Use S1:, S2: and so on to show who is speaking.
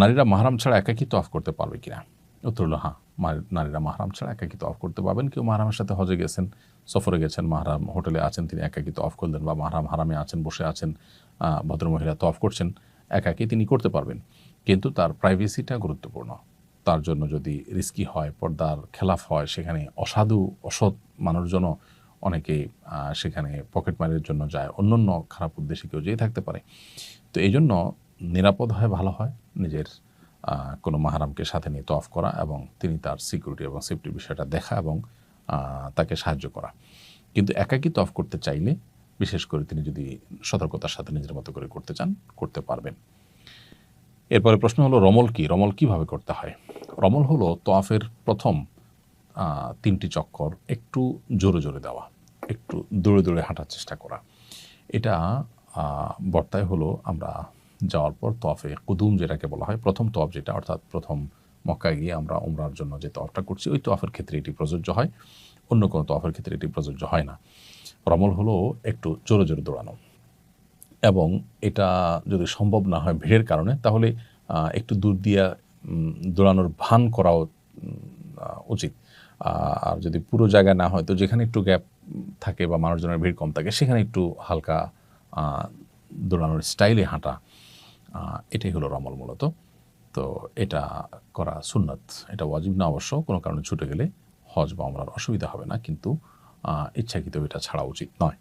S1: নারীরা মাহারাম ছাড়া একাকী অফ করতে পারবে কিনা? উত্তর হলো হ্যাঁ নারীরা মাহারাম ছাড়া একাকী অফ করতে পারবেন। কেউ মাহারামের সাথে হজে গেছেন, সফরে গেছেন, মাহারাম হোটেলে আছেন, তিনি একাকী অফ করলেন বা মাহারাম হারামে আছেন, বসে আছেন ভদ্রমহিলা অফ করছেন, একাকী তিনি করতে পারবেন। কিন্তু তার প্রাইভেসিটা গুরুত্বপূর্ণ। তার জন্য যদি রিস্কি হয়, পর্দার খেলাফ হয়, সেখানে অসাধু, অসৎ মানুষজনও অনেকে সেখানে পকেট মারের জন্য যায়। অন্য অন্য খারাপ উদ্দেশ্যে কেউ যেয়ে থাকতে পারে। তো এই জন্য নিরাপদ হয়, ভালো হয় নিজের কোনো মাহারামকে সাথে নিয়ে তফ করা এবং তিনি তার সিকিউরিটি এবং সেফটির বিষয়টা দেখা এবং তাকে সাহায্য করা। কিন্তু একাকী তফ করতে চাইলে বিশেষ করে তিনি যদি সতর্কতার সাথে নিজের মতো করে করতে চান, করতে পারবেন। এরপরে প্রশ্ন হলো, রমল কি? রমল কীভাবে করতে হয়? রমল হলো তোয়াফের প্রথম তিনটি চক্কর একটু জোরে জোরে দেওয়া, একটু দৌড়ে দৌড়ে হাঁটার চেষ্টা করা। এটা বর্তায় হলো আমরা যাওয়ার পর তফে কুদুম যেটাকে বলা হয়, প্রথম তফ যেটা, অর্থাৎ প্রথম মক্কায় গিয়ে আমরা উমরার জন্য যে তফটা করছি, ওই তফের ক্ষেত্রে এটি প্রযোজ্য হয়। অন্য কোনো তফের ক্ষেত্রে এটি প্রযোজ্য হয় না। রমল হলো একটু জোরে জোরে দৌড়ানো। এবং এটা যদি সম্ভব না হয় ভিড়ের কারণে, তাহলে একটু দূর দিয়ে দৌড়ানোর ভান করাও উচিত। আর যদি পুরো জায়গায় না হয়, তো যেখানে একটু গ্যাপ থাকে বা মানুষজনের ভিড় কম থাকে, সেখানে একটু হালকা দৌড়ানোর স্টাইলে হাঁটা এটাই হলো রমল মূলত। তো এটা করা সুন্নত, এটা ওয়াজিব না অবশ্য, কোনো কারণে ছুটে গেলে হজ বা আমরার অসুবিধা হবে না, কিন্তু ইচ্ছাকৃত এটা ছাড়া উচিত নয়।